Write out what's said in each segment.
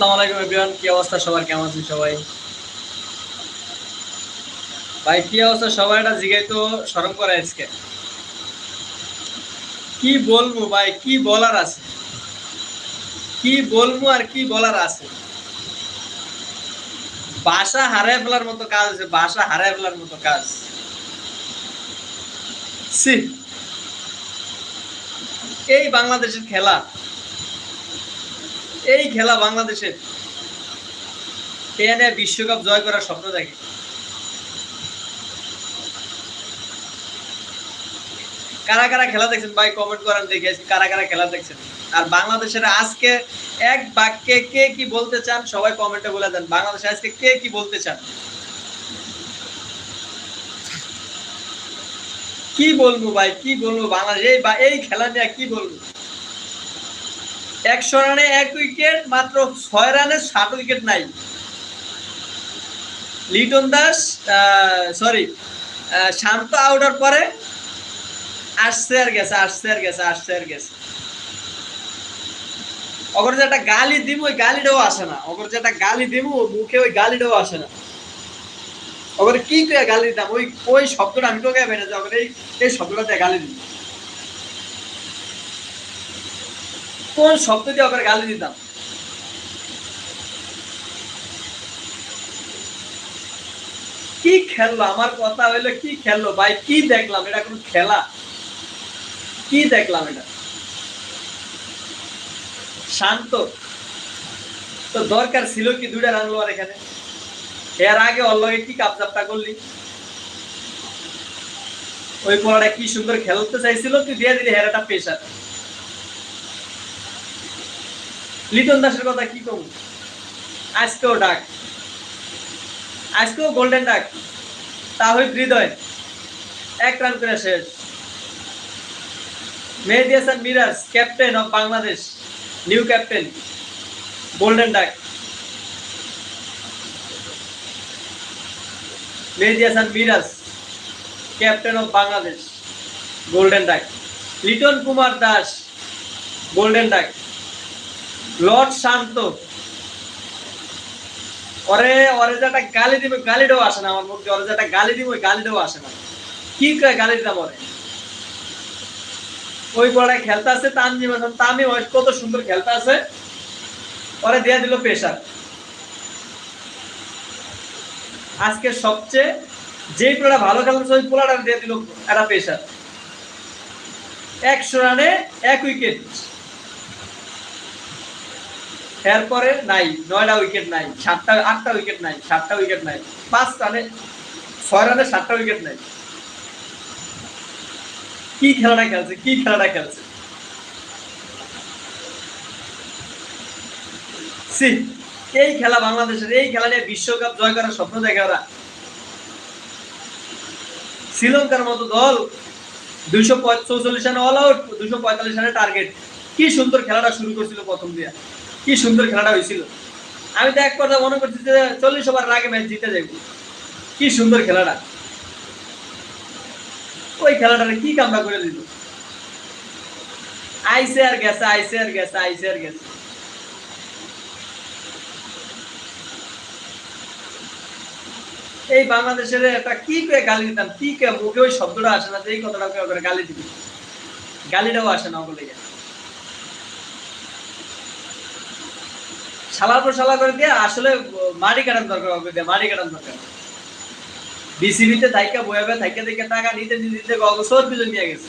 আসসালামু আলাইকুম এভরিওয়ান, কি অবস্থা সবার? কেমন আছেন সবাই? ভাই, কি অবস্থা? সবাই জিগাই তো সরম করে আজকে। কি বলব ভাই, কি বলার আছে? কি বলব আর কি বলার আছে? বাসা হারায় ফেলার মতো কাজ আছে বাসা হারায় ফেলার মতো কাজ। সি এই বাংলাদেশের খেলা। এই খেলা বাংলাদেশের এনে বিশ্বকাপ জয় করার স্বপ্ন দেখে। কারা কারা খেলা দেখছেন ভাই? কমেন্ট করেন, দেখি কারা কারা খেলা দেখছেন। আর বাংলাদেশের আজকে এক বাক্যে কে কি বলতে চান, সবাই কমেন্টে বলে দেন। বাংলাদেশে আজকে কে কি বলতে চান? কি বলব ভাই? কি বলব বাংলাদেশ? এই খেলা নিয়ে কি বলব? একশো রানে এক উইকেট, মাত্র ছয় রানে সাত উইকেট নাই। লিটন দাস সরি শান্ত আউটার পরে আসছে আর গেছে, আসছে আর গেছে, আসছে আর গেছে। অগর যে একটা গালি দিব ওই গালিটাও আসে না। অগর যে একটা গালি দিব মুখে ওই গালিটাও আসে না। অগর কি করে গালি দিতাম? ওই ওই শব্দটা আমি তোকে বেড়ে যাব এই এই শব্দটাতে গালি দিই কোন শব্দ দিয়ে ওকে গালি দিতাম? কি খেললো? আমার কথা হইল কি খেললো? ভাই, কি দেখলাম? এটা কোন খেলা? কি দেখলাম এটা? শান্ত। তো দরকার ছিল কি দুইটা রান আর এখানে? এর আগে অল্লগে কি কাপজাপটা করলি? ওই পড়াটা কি সুন্দর খেলতে চাইছিল? তুই দিয়ে দিলি হেরাটা পেশার লিটন দাসের কথা কি কম? আজকেও ডাক। আজকেও গোল্ডেন ডাক। তাহিদ হৃদয়। এক রান করে শেষ। Mehedi Hasan Miraz captain of Bangladesh new captain golden duck. Mehedi Hasan Miraz captain of Bangladesh golden duck. Liton Kumar Das golden duck. Lord Shanto. ওরে ওরে একটা গালি দিবে গালিটাও আসে না আমার মুখে ওরে যে একটা গালি দিব, ওই গালিটাও আসে না। কি করে গালি দিতাম ওরে? ওই পড়ায় খেলতে আছে তানজিম হাসান। তামিম কত সুন্দর খেলতে আছে ওরে দিয়ে দিল পেশার আজকে সবচেয়ে যে পোলাটা ভালো খেলতেছে, ওই পোলাটা দিয়ে দিল একটা পেশার একশো রানে এক উইকেট এরপরে নাই, নয়টা উইকেট নাই, সাতটা, আটটা উইকেট নাই, সাতটা উইকেট নাই, পাঁচ রানে ছয় রানে সাতটা উইকেট নাই। কি খেলাটা খেলছে, কি খেলাটা খেলছে? সি এই খেলা বাংলাদেশের, এই খেলা নিয়ে বিশ্বকাপ জয় করার স্বপ্ন দেখে ওরা। শ্রীলঙ্কার মতো দল দুইশো চৌচল্লিশ রানে অল আউট দুইশো পঁয়তাল্লিশ রানে টার্গেট কি সুন্দর খেলাটা শুরু করছিল প্রথম দিয়ে। কি সুন্দর খেলাটা হয়েছিল। আমি তো এক কথা মনে করছি যে চল্লিশ ওভার আগে ম্যাচ জিতে যাব কি সুন্দর খেলাটা। ওই খেলাটা কি কামড়া করে দিল। আইসে আর গেছে, আইসে আর গেছে, আইসে আর গেছে। এই বাংলাদেশের একটা কি করে গালি দিতাম, কি কে মুখে ওই শব্দটা আসে না যে এই কথাটা গালি দিবি। গালিটাও আসে না ওগুলো শালার পর শালা করে দিয়ে আসলে মাটি কাটান দরকার হবে দিয়ে মাটি কাটান দরকার। বিসিবিতে থাইকা বয়াবে থাইকা থেকে টাকা নিতে নিতে অগসর পিছন নিয়ে গেছে।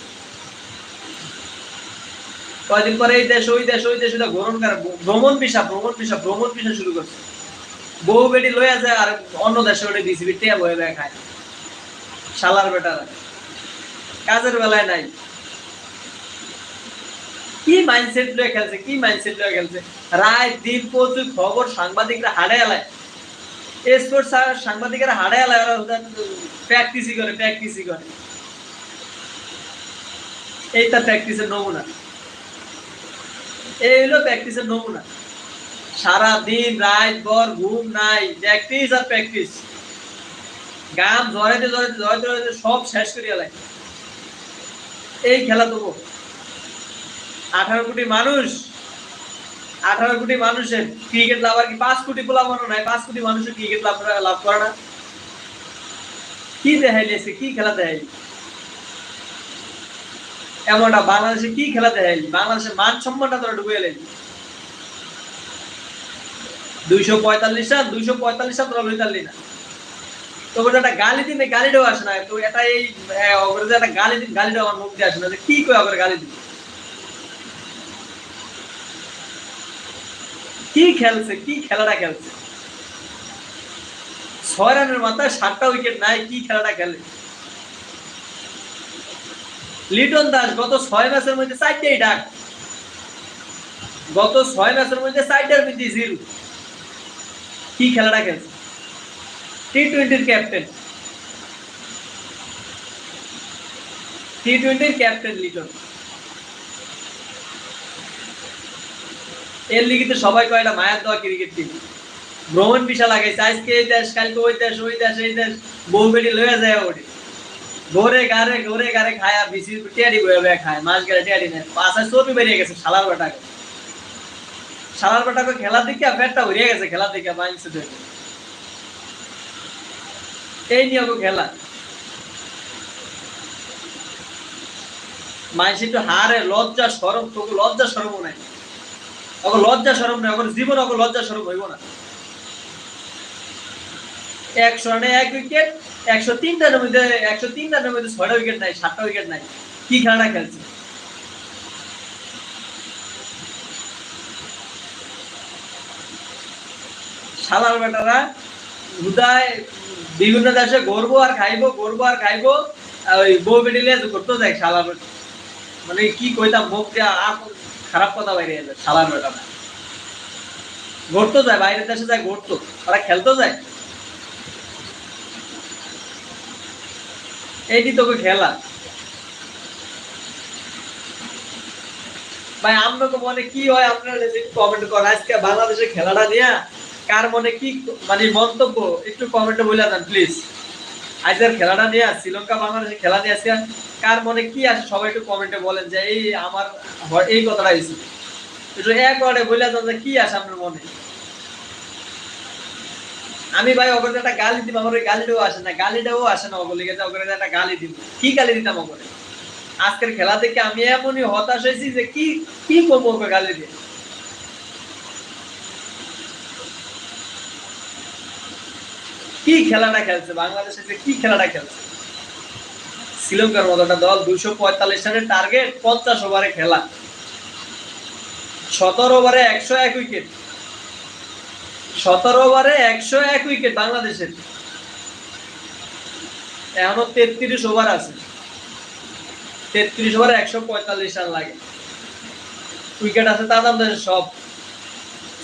কয়দিন পরে এই দেশ, ওই দেশ ওই দেশ, ওইটা ভ্রমণ করে ভ্রমণ পিসা ভ্রমণ পিসা ভ্রমণ পিসা শুরু করছে। বহু বেটি লইয়া যায় আর অন্য দেশে ওটা বিসিবি টিয়া বয়ে বয়ে খায়। শালার বেটারা কাজের বেলায় নাই। কি মাইন্ডসেট লয়ে খেলছে, কি মাইন্ডসেট লয়ে খেলছে? রায় দিন প্রচুর খবর সাংবাদিকরা হাড়ে এলায় স্পোর্টস সাংবাদিকরা হাড়ে এলায় ওরা প্র্যাকটিসই করে প্র্যাকটিসই করে। এই তার প্র্যাকটিসের নমুনা। এই হলো প্র্যাকটিসের নমুনা। সারা দিন রাত ভর ঘুম নাই প্র্যাকটিস আর প্র্যাকটিস গাম ঝরাইতে ঝরাইতে ঝরাইতে ঝরাইতে সব শেষ করিয়া লাগে এই খেলা দেবো আঠারো কোটি মানুষ। আঠারো কোটি মানুষের ক্রিকেট লাভ আর কি পাঁচ কোটি পোলা মনে নাই, পাঁচ কোটি মানুষের ক্রিকেট লাভ করে- লাভ করে না। কি দেখাইলিছে কি খেলা দেখাইলি? এমনটা বাংলাদেশে কি খেলা দেখাইলি? বাংলাদেশের মান সম্মানটা তোরা ডুবে এলেন দুইশো পঁয়তাল্লিশ রান, দুইশো পঁয়তাল্লিশ রান তোরা লইতালি না। তোকে একটা গালি দিনে গালিটাও আসে না। তো এটা এই একটা গালি দিন গালিটাও আমার মুখ দিয়ে আসে না কি আবার গালি দিন কি খেলছে, কি খেলাটা খেলছে? ছয় রানের মাথায় সাতটা উইকেট নাই, কি খেলাটা খেলে? লিটন দাস গত ছয় ম্যাচের মধ্যে চারটেই ডাক। গত ছয় ম্যাচের মধ্যে চারটার মধ্যে জিরো কি খেলাটা খেলছে? টি টোয়েন্টির ক্যাপ্টেন টি টোয়েন্টির ক্যাপ্টেন লিটন। এর লিখিতে সবাই কয় এটা মায়ের দেওয়া ক্রিকেট টিম ভ্রমণ বিশাল লাগাইছে, আজকে এই দেশ, কালকে ওই দেশ ওই দেশ, এই দেশ, বউ বেটি লয়ে যায় ওটি। ঘরে গারে ঘরে গারে খায় বিসি টিয়ারি বয়ে বয়ে খায়, মাছ গেলে টিয়ারি নেয়। পাশায় চর্বি বেরিয়ে গেছে, শালার বেটাকে শালার বেটাকে খেলা দিকে পেটটা ভরিয়ে গেছে খেলা দিকে মাইন্স দেখে এই নিয়ে খেলা। মাইন্স একটু হারে লজ্জা, সরম তোকে লজ্জা সরম নাই। ওকে লজ্জা সরম নাই ওকে জীবন ওকে লজ্জা সরম হইব না। একশো রানে এক উইকেট একশো তিন রানের একশো তিন রানের ছয়টা উইকেট নাই, সাতটা উইকেট নাই। কি খেলাটা খেলছে? শালার বেটারা হুদায় বিভিন্ন দেশে গর্ব আর খাইবো, গর্ব আর খাইবো ওই বউ বেডিলে করতে যায় শালার। মানে কি কইতাম মুখ দিয়ে খারাপ কথা বাইরে যায় শালার বেটারা ঘুরতো যায়, বাইরের দেশে যায় ঘুরতো ওরা খেলতো যায়? এইটি তোকে খেলা। ভাই আপনাকে মনে কি হয়? আপনারা কমেন্ট করেন, আজকে বাংলাদেশের খেলাটা নিয়ে কার মনে কি মানে মন্তব্য, একটু কমেন্টে বলে দেন প্লিজ আজকের খেলাটা নিয়ে শ্রীলঙ্কা বাংলাদেশের খেলা নিয়ে আজকে কার মনে কি আছে সবাই একটু কমেন্টে বলেন যে এই আমার এই কথাটা হয়েছে একটু এক ওয়ার্ডে বলে দেন যে কি আছে আপনার মনে? আমি ভাই ওকে একটা গালি দিব আমার ওই গালিটাও আসে না, গালিটাও আসে না ওগুলো লিখে ওকে একটা গালি দিব কি গালি দিতাম ওকে আজকের খেলা থেকে আমি এমনই হতাশ হয়েছি যে কি কি করব ওকে গালি দিয়ে? কি খেলাটা খেলছে? বাংলাদেশে যে কি খেলাটা খেলছে? শ্রীলঙ্কার মতো একটা দল দুইশো পঁয়তাল্লিশ রানের টার্গেট পঞ্চাশ ওভারে খেলা। সতেরো ওভারে একশো এক উইকেট সতেরো ওভারে একশো এক উইকেট বাংলাদেশের। এখনও তেত্রিশ ওভার আছে। তেত্রিশ ওভারে একশো পঁয়তাল্লিশ রান লাগে। উইকেট আছে তাদের দেশের সব।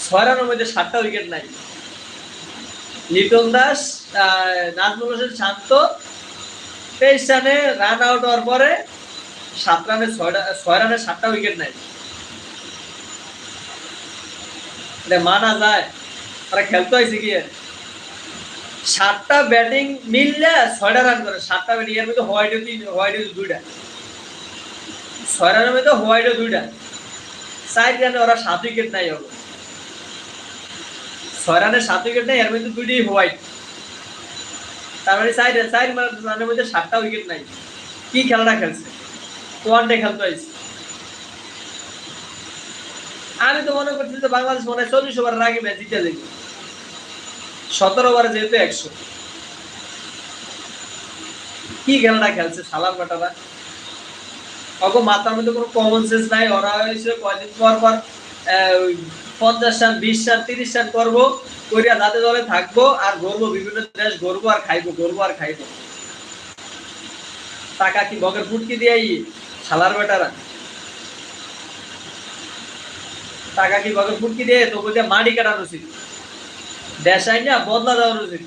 ছয় রানের মধ্যে সাতটা উইকেট নাই। লিটন দাস নাজমুল হোসেন শান্ত। তেইশ রানে রান আউট হওয়ার পরে সাত রানে ছয়টা ছয় রানে সাতটা উইকেট এটা মানা যায়। তারা খেলতে হয়েছে কি? সাতটা ব্যাটিং মিললে ছয়টা রান করে। সাতটা ব্যাটিং এর মধ্যে হোয়াইট তিন হোয়াইটও দুইটা। ছয় রানের মধ্যে হোয়াইটও দুইটা। চার রানে ওরা সাত উইকেট নাই হলো ছয় রানে সাত উইকেট নাই এর মধ্যে দুইটি হোয়াইট মানে রানের মধ্যে সাতটা উইকেট নাই। কি খেলাটা খেলছে? ওয়ান ডে খেলতে হয়েছে। আমি তো মনে করছি যে বাংলাদেশ মনে হয় চল্লিশ ওভারের আগে ম্যাচ জিতে যাবে। সতেরো ওভারে যেহেতু একশো। কি খেলাটা খেলছে সালার বাটারা অত মাথার মধ্যে কোনো কমন সেন্স নাই, ওরা হয়েছে কয়দিন পর পর পঞ্চাশ রান বিশ রান তিরিশ রান করব করিয়া যাতে দলে থাকব আর ঘুরবো বিভিন্ন দেশ ঘুরবো আর খাইবো ঘুরবো আর খাইবো। টাকা কি বগের ফুটকি দিয়ে সালার বেটারা? টাকা কি বগের ফুটকি দিয়ে তো বলতে মাটি কাটানো উচিত দেশাই না বদলা দেওয়ার উচিত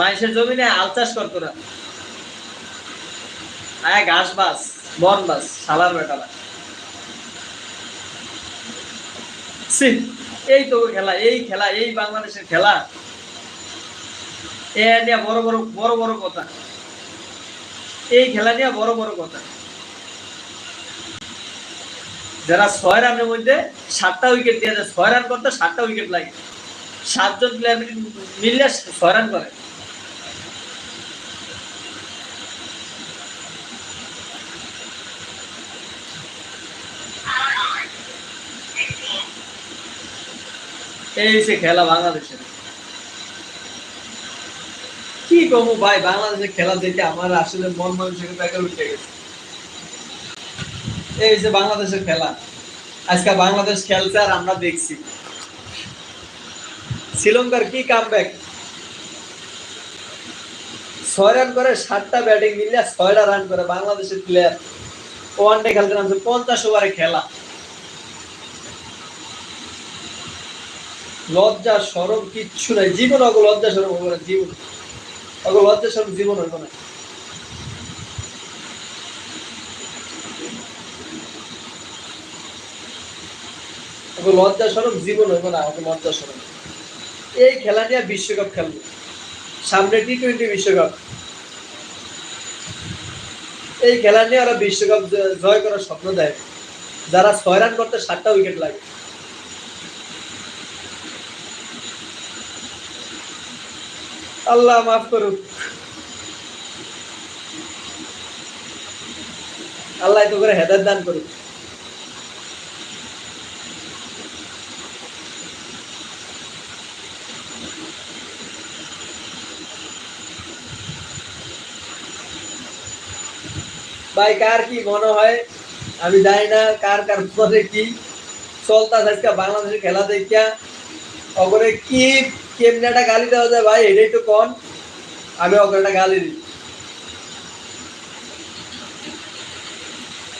মানুষের জমিনে আল চাষ করতো না আয় ঘাস বাস, বন বাস সালার বেটারা। এই তো খেলা, এই খেলা, এই বাংলাদেশের খেলা। এ নিয়ে বড় বড় বড় বড় কথা। এই খেলা নিয়ে বড় বড় কথা। যারা ছয় রানের মধ্যে সাতটা উইকেট দিয়ে যায়, ছয় রান করতে সাতটা উইকেট লাগে। সাতজন প্লেয়ার মিললে ছয় রান করে। এই সে খেলা বাংলাদেশের। কি কমু ভাই, বাংলাদেশের খেলা দেখে আমার আসলে মন মানুষের উঠে গেছে। এই যে বাংলাদেশের খেলা, আজকে বাংলাদেশ খেলছে আর আমরা দেখছি। শ্রীলঙ্কার কি কাম ব্যাক ছয় রান করে, সাতটা ব্যাটিং মিলিয়ে ছয়টা রান করে বাংলাদেশের প্লেয়ার ওয়ান ডে খেলতে নামছে পঞ্চাশ ওভারে খেলা। লজ্জা, সরম, কিচ্ছু নাই। জীবন অগ লজ্জা, সরম হবে না জীবন। অগ লজ্জা, সরম জীবন হইব না লজ্জা, সরম জীবন হইব না অগ লজ্জা, সরম। এই খেলা নিয়ে বিশ্বকাপ খেলব। সামনে টি টোয়েন্টি বিশ্বকাপ। এই খেলা নিয়ে ওরা বিশ্বকাপ জয় করার স্বপ্ন দেয়। যারা ছয় রান করতে সাতটা উইকেট লাগে। আল্লাহ মাফ করুক। আল্লাহ তো করে হেদায়ত দান করুক। ভাই, কার কি মনে হয়? আমি জানি না কার কার মনে কি। চলতাছে আজকে বাংলাদেশের খেলা দেখিয়া। অগরে কি একটা গালি দেওয়া যায় ভাই কন। আমি অগরে একটা গালি দিই।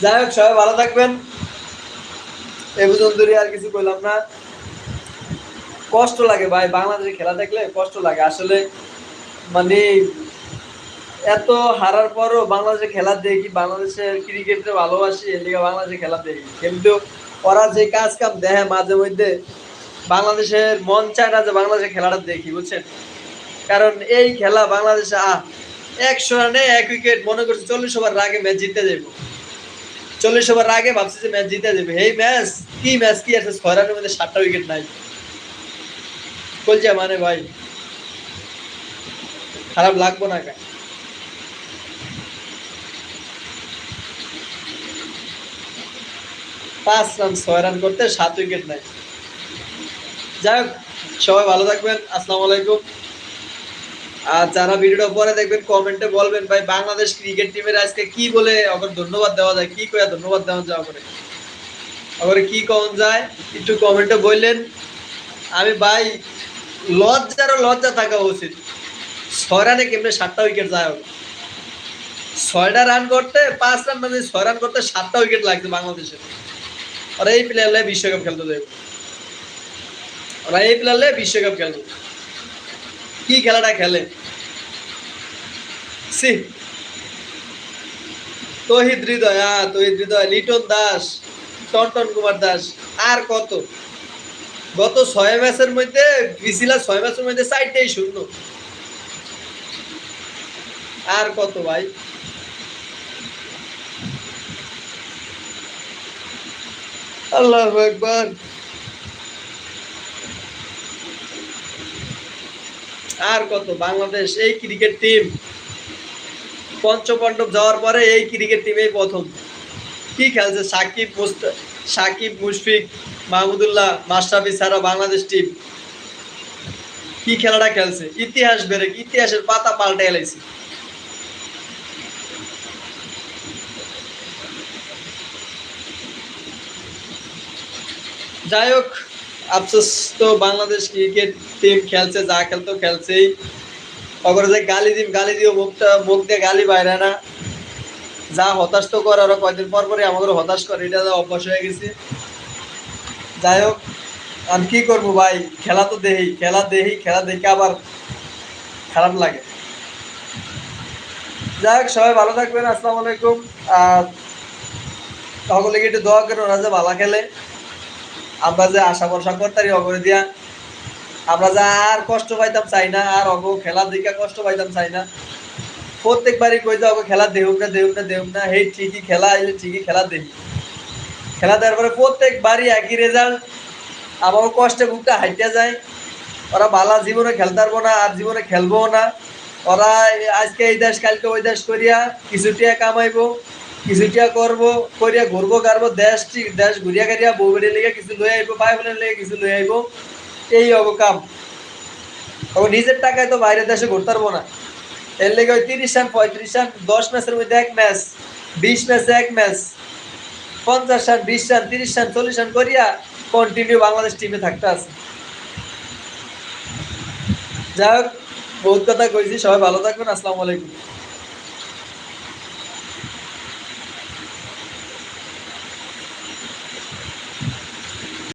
যাই হোক, সবাই ভালো থাকবেন। এ পর্যন্ত আর কিছু না। কষ্ট লাগে ভাই, বাংলাদেশে খেলা দেখলে কষ্ট লাগে। আসলে মানে এত হারার পরও বাংলাদেশে খেলা দেখি, বাংলাদেশের ক্রিকেটে ভালোবাসি, এদিকে বাংলাদেশে খেলা দেখি। কিন্তু ওরা যে কাজ কাম দেখে মাঝে মধ্যে বাংলাদেশের মন চায় না যে বাংলাদেশের খেলাটা দেখি, বুঝছেন? কারণ এই খেলা বাংলাদেশে, আহ, একশো রানে এক উইকেট মনে করছি চল্লিশ ওভার আগে ম্যাচ জিতে যাব চল্লিশ ওভার আগে ভাবছি যে ম্যাচ জিতে যাবে এই ম্যাচ কি ম্যাচ কি আছে? ছয় রানের মধ্যে সাতটা উইকেট নাই। বলছে মানে ভাই। খারাপ লাগবো না কেন? পাঁচ রান, ছয় রান করতে সাত উইকেট নাই। যাই হোক, সবাই ভালো থাকবেন, আসসালামু আলাইকুম। আর যারা ভিডিওটা পরে দেখবেন, কমেন্টে বলবেন, ভাই, বাংলাদেশ ক্রিকেট টিমের আজকে কি বলে ওকে ধন্যবাদ দেওয়া যায়? কি কয়া ধন্যবাদ দেওয়া যায় ওকে ওকে কি কম যায়? একটু কমেন্টে বললেন। আমি, ভাই লজ্জারও লজ্জা থাকা উচিত। ছয় রানে কেমনে সাতটা উইকেট যায় ওকে ছয়টা রান করতে, পাঁচ রান মানে ছয় রান করতে সাতটা উইকেট লাগছে বাংলাদেশের ওরা এই প্লেয়ারলে বিশ্বকাপ খেলতে দেবে ওরা এই প্লেয়ারলে বিশ্বকাপ খেলবে। কি খেলাটা খেলে? সি তহিদ হৃদয় হ্যাঁ তহিদ হৃদয়, লিটন দাস, টনটন কুমার দাস, আর কত? গত ছয় ম্যাচের মধ্যে বিসিলা ছয় ম্যাচের মধ্যে চারটেই শূন্য। আর কত ভাই? আল্লাহ একবার আর কত? বাংলাদেশ এই ক্রিকেট টিম পঞ্চপাণ্ডব যাওয়ার পরে এই ক্রিকেট টিমেই প্রথম। কি খেলছে? সাকিব সাকিব, মুশফিক, মাহমুদুল্লাহ, মাশরাফি ছাড়া বাংলাদেশ টিম কি খেলাটা খেলছে? ইতিহাস বেড়ে ইতিহাসের পাতা পাল্টে এলাইছে। যাই হোক আফসোস তো বাংলাদেশ ক্রিকেট টিম খেলছে, যা খেলতো খেলছেই। অগরে যে গালি দিম, গালি দিও, মুখটা, মুখ দিয়ে গালি বাইরে না। যা হতাশ তো করে ওরা কয়দিন পর পরে আমাদের হতাশ করে, এটা অভ্যাস হয়ে গেছে। যাই হোক আমি কি করব ভাই? খেলা তো দেহি, খেলা দেহি, খেলা দেখে আবার খারাপ লাগে। যাই হোক, সবাই ভালো থাকবেন, আসসালামু আলাইকুম। আর সকলে একটু দোয়া করে ওরা ভালো খেলে। আমরা যে আশা ভরসা করতারি অগরে দিয়া, আমরা যা আর কষ্ট পাইতাম চাই না, আর অগ খেলা দিকে কষ্ট পাইতাম চাই না। প্রত্যেকবারই কই যে অগ খেলা দেহুম না দেহুম না দেহুম না, হেই, ঠিকই খেলা, আইলে ঠিকই খেলা দেহি খেলা দেওয়ার পরে প্রত্যেকবারই একই রেজাল্ট আমাকে কষ্টে বুকটা হাইটে যায়। ওরা বালা জীবনে খেলতে পারব না, আর জীবনে খেলব না। ওরা আজকে এই দেশ, কালকে ওই দেশ করিয়া কিছু টিয়া কামাইবো। টিয়া করব করিয়া ঘুরবো গারবো, দেশ টি- দেশ ঘুরিয়া গাড়িয়া বউ বেড়ে লেগে কিছু লয়ে আইবো ভাই বোনের লেগে কিছু লয়ে আইবো। এই হব কাম ও নিজের টাকায় তো বাইরের দেশে ঘুরতে পারব না। এর লেগে ওই তিরিশ রান, পঁয়ত্রিশ রান, দশ ম্যাচের মধ্যে এক ম্যাচ, বিশ ম্যাচে এক ম্যাচ, পঞ্চাশ রান, বিশ রান, তিরিশ রান, চল্লিশ রান করিয়া কন্টিনিউ বাংলাদেশ টিমে থাকতে আছে। যাই হোক, বহুত কথা কইছি, সবাই ভালো থাকবেন, আসসালামু আলাইকুম।